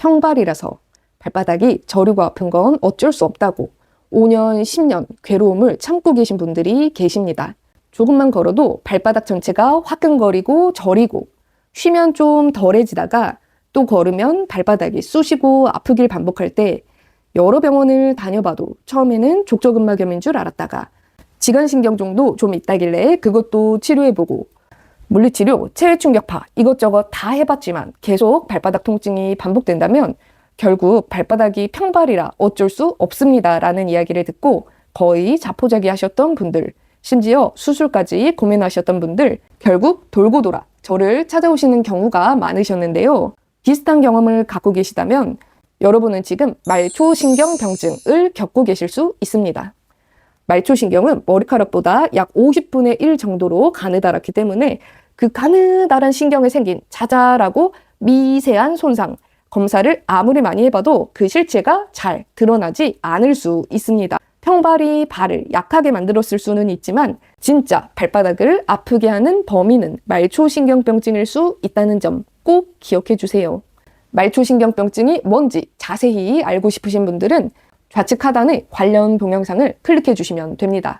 평발이라서 발바닥이 저리고 아픈 건 어쩔 수 없다고 5년, 10년 괴로움을 참고 계신 분들이 계십니다. 조금만 걸어도 발바닥 전체가 화끈거리고 저리고 쉬면 좀 덜해지다가 또 걸으면 발바닥이 쑤시고 아프길 반복할 때 여러 병원을 다녀봐도 처음에는 족저근막염인 줄 알았다가 지간신경 정도 좀 있다길래 그것도 치료해보고 물리치료, 체외충격파 이것저것 다 해봤지만 계속 발바닥 통증이 반복된다면 결국 발바닥이 평발이라 어쩔 수 없습니다라는 이야기를 듣고 거의 자포자기 하셨던 분들, 심지어 수술까지 고민하셨던 분들 결국 돌고 돌아 저를 찾아오시는 경우가 많으셨는데요. 비슷한 경험을 갖고 계시다면 여러분은 지금 말초신경병증을 겪고 계실 수 있습니다. 말초신경은 머리카락보다 약 50분의 1 정도로 가느다랗기 때문에 그 가느다란 신경에 생긴 자잘하고 미세한 손상, 검사를 아무리 많이 해봐도 그 실체가 잘 드러나지 않을 수 있습니다. 평발이 발을 약하게 만들었을 수는 있지만 진짜 발바닥을 아프게 하는 범인은 말초신경병증일 수 있다는 점 꼭 기억해 주세요. 말초신경병증이 뭔지 자세히 알고 싶으신 분들은 좌측 하단의 관련 동영상을 클릭해 주시면 됩니다.